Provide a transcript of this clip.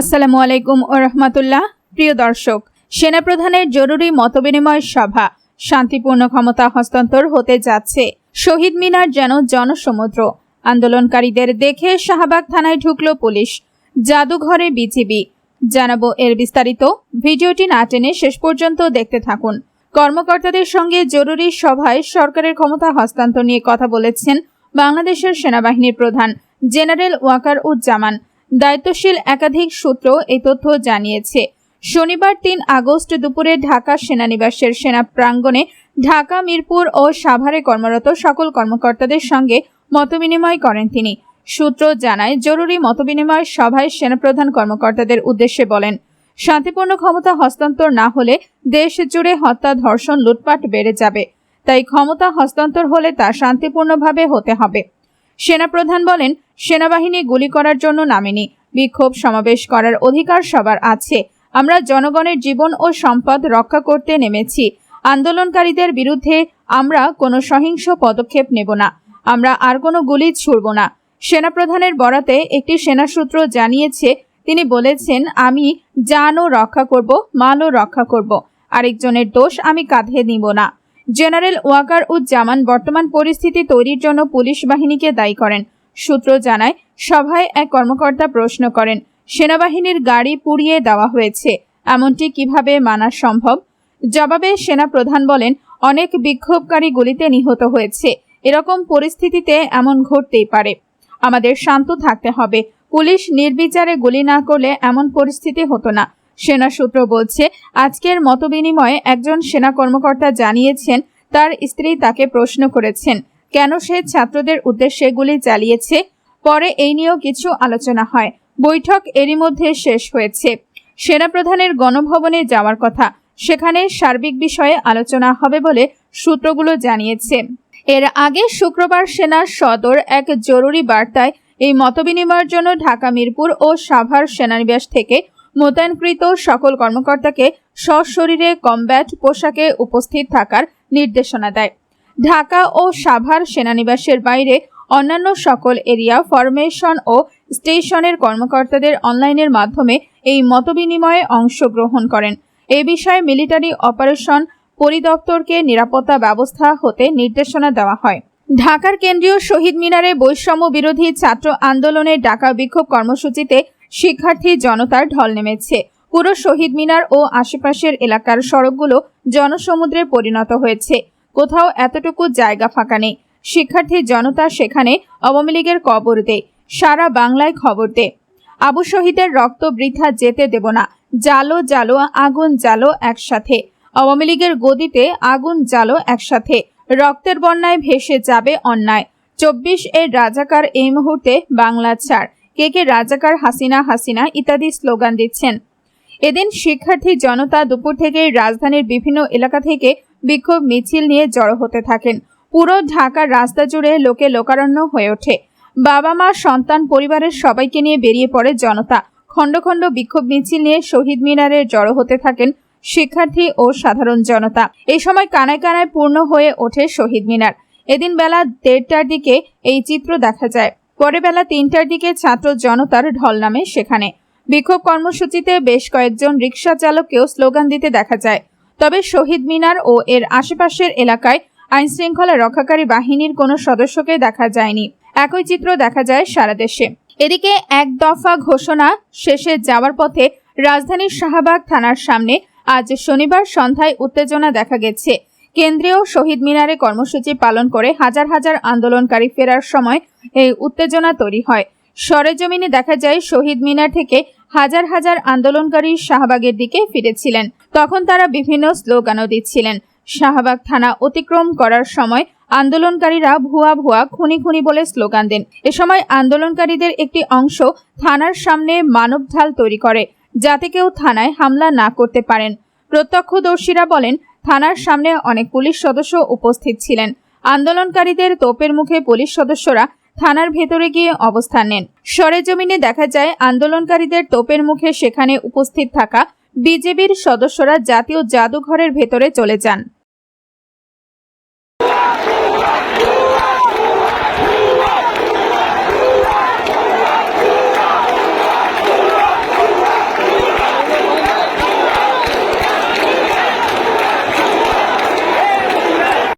আসসালামু আলাইকুম ও রহমতুল্লাহ। প্রিয় দর্শক, সেনাপ্রধানের জরুরি মতবিনিময় সভা শান্তিপূর্ণ ক্ষমতা হস্তান্তর হতে যাচ্ছে। শহীদ মিনার যেন জনসমুদ্র। আন্দোলনকারীদের দেখে শাহবাগ থানায় ঢুকল পুলিশ। জাদুঘরে বিজিবি। জানাব এর বিস্তারিত। ভিডিওটি না টেনে শেষ পর্যন্ত দেখতে থাকুন। কর্মকর্তাদের সঙ্গে জরুরি সভায় সরকারের ক্ষমতা হস্তান্তর নিয়ে কথা বলেছেন বাংলাদেশের সেনাবাহিনীর প্রধান জেনারেল ওয়াকার উজ্জামান। দায়িত্বশীল একাধিক সূত্র এই তথ্য জানিয়েছে। শনিবার তিন আগস্ট দুপুরে ঢাকা সেনানিবাসের সেনা প্রাঙ্গণে ঢাকা, মিরপুর ও সাভারে কর্মরত সকল কর্মকর্তাদের সঙ্গে মতবিনিময় করেন তিনি। সূত্র জানায়, জরুরি মতবিনিময় সভায় সেনাপ্রধান কর্মকর্তাদের উদ্দেশ্যে বলেন, শান্তিপূর্ণ ক্ষমতা হস্তান্তর না হলে দেশ জুড়ে হত্যা, ধর্ষণ, লুটপাট বেড়ে যাবে। তাই ক্ষমতা হস্তান্তর হলে তা শান্তিপূর্ণভাবে হতে হবে। সেনাপ্রধান বলেন, সেনাবাহিনী গুলি করার জন্য নামেনি। বিক্ষোভ সমাবেশ করার অধিকার সবার আছে। আমরা জনগণের জীবন ও সম্পদ রক্ষা করতে নেমেছি। আন্দোলনকারীদের বিরুদ্ধে আমরা কোনো সহিংস পদক্ষেপ নেব না। আমরা আর কোনো গুলি ছুড়ব না। সেনাপ্রধানের বরাতে একটি সেনাসূত্র জানিয়েছে, তিনি বলেছেন, আমি জানও রক্ষা করব, মালও রক্ষা করব। আরেকজনের দোষ আমি কাঁধে নিব না। জেনারেল ওয়াকার উজ্জামান বর্তমান পরিস্থিতি তৈরির জন্য পুলিশ বাহিনীকে দায়ী করেন। সূত্র জানায়, সভায় এক কর্মকর্তা প্রশ্ন করেন, সেনাবাহিনীর গাড়ি পুড়িয়ে দেওয়া হয়েছে, এমনটি কীভাবে মানা সম্ভব? জবাবে সেনা প্রধান বলেন, অনেক বিক্ষোভকারী গুলিতে নিহত হয়েছে, এরকম পরিস্থিতিতে এমন ঘটতেই পারে। আমাদের শান্ত থাকতে হবে, পুলিশ নির্বিচারে গুলি না করলে এমন পরিস্থিতি হতো না। সেনা সূত্র বলছে, আজকের মতবিনিময়ে একজন সেনা কর্মকর্তা জানিয়েছেন, তার স্ত্রী তাকে প্রশ্ন করেছেন, কেন সে ছাত্রদের উদ্দেশ্যে গুলি চালিয়েছে? পরে এই নিয়েও কিছু আলোচনা হয়। বৈঠক এরই মধ্যে শেষ হয়েছে। সেনাপ্রধানের গণভবনে যাওয়ার কথা, সেখানে সার্বিক বিষয়ে আলোচনা হবে বলে সূত্রগুলো জানিয়েছে। এর আগে শুক্রবার সেনা সদর এক জরুরি বার্তায় এই মতবিনিময়ের জন্য ঢাকা, মিরপুর ও সাভার সেনানিবাস থেকে মোতায়েনকৃত সকল কর্মকর্তাকে সশরীরে কমব্যাট পোশাকে উপস্থিত থাকার নির্দেশনা দেয়। ঢাকা ও সাভার সেনানিবাসের বাইরে অন্যান্য সকল এরিয়া, ফরমেশন ও স্টেশনের কর্মকর্তাদের অনলাইনের মাধ্যমে এই মতবিনিময়ে অংশগ্রহণ করেন। এ বিষয়ে মিলিটারি অপারেশন পরিদপ্তরকে নিরাপত্তা ব্যবস্থা হতে নির্দেশনা দেওয়া হয়। ঢাকার কেন্দ্রীয় শহীদ মিনারে বৈষম্য বিরোধী ছাত্র আন্দোলনের ডাকা বিক্ষোভ কর্মসূচিতে শিক্ষার্থী জনতার ঢল নেমেছে। পুরো শহীদ মিনার ও আশেপাশের এলাকার সড়কগুলো জনসমুদ্রে পরিণত হয়েছে। কোথাও এতটুকু জায়গা ফাঁকা নেই। শিক্ষার্থী জনতা সেখানে আওয়ামী লীগের কবর দেয়। সারা বাংলায় খবর দে আবু শহীদের রক্ত বৃথা যেতে দেব না। জালো জালো, আগুন জালো একসাথে। আওয়ামী লীগের গদিতে আগুন জালো একসাথে। রক্তের বন্যায় ভেসে যাবে অন্যায়। চব্বিশ এর রাজাকার এই মুহূর্তে বাংলা ছাড়। কে কে রাজাকার হাসিনা হাসিনা ইত্যাদি স্লোগান দিচ্ছেন। এদিন শিক্ষার্থী জনতা দুপুর থেকে রাজধানীর বিভিন্ন এলাকা থেকে বিক্ষোভ মিছিল নিয়ে জড়ো হতে থাকেন। পুরো ঢাকার রাস্তা জুড়ে লোকে লোকারণ্য হয়ে ওঠে। বাবা মা, সন্তান, পরিবারের সবাইকে নিয়ে বেরিয়ে পড়ে জনতা। খণ্ড খণ্ড বিক্ষোভ মিছিল নিয়ে শহীদ মিনারে জড়ো হতে থাকেন শিক্ষার্থী ও সাধারণ জনতা। এই সময় কানায় কানায় পূর্ণ হয়ে ওঠে শহীদ মিনার। এদিন বেলা দেড়টার দিকে এই চিত্র দেখা যায়। পরে বেলা তিনটার দিকে ছাত্র জনতার ঢল নামে সেখানে। বিক্ষোভ কর্মসূচিতে বেশ কয়েকজন রিক্সা চালককেও স্লোগান দিতে দেখা যায়। তবে শহীদ মিনার ও এর আশেপাশের এলাকায় আইনশৃঙ্খলা রক্ষাকারী বাহিনীর কোনো সদস্যকে দেখা যায়নি। একই চিত্র দেখা যায় সারা দেশে। এদিকে এক দফা ঘোষণা শেষে যাওয়ার পথে রাজধানীর শাহবাগ থানার সামনে আজ শনিবার সন্ধ্যায় উত্তেজনা দেখা গেছে। কেন্দ্রীয় শহীদ মিনারে কর্মসূচি পালন করে হাজার হাজার আন্দোলনকারী ফেরার সময় এই উত্তেজনা তৈরি হয়। সরেজমিনে দেখা যায়, শহীদ মিনার থেকে হাজার হাজার আন্দোলনকারী শাহবাগের দিকে ফিরেছিলেন। তখন তারা বিভিন্ন স্লোগানও দিচ্ছিলেন। শাহবাগ থানা অতিক্রম করার সময় আন্দোলনকারীরা ভুয়া ভুয়া, খুনি খুনি বলে স্লোগান দেন। এ সময় আন্দোলনকারীদের একটি অংশ থানার সামনে মানব ঢাল তৈরি করে, যাতে কেউ থানায় হামলা না করতে পারেন। প্রত্যক্ষদর্শীরা বলেন থানার সামনে অনেক পুলিশ সদস্য উপস্থিত ছিলেন। আন্দোলনকারীদের তোপের মুখে পুলিশ সদস্যরা থানার ভেতরে গিয়ে অবস্থান নেন। সরেজমিনে দেখা যায়, আন্দোলনকারীদের তোপের মুখে সেখানে উপস্থিত থাকা বিজেপির সদস্যরা জাতীয় জাদুঘরের ভেতরে চলে যান।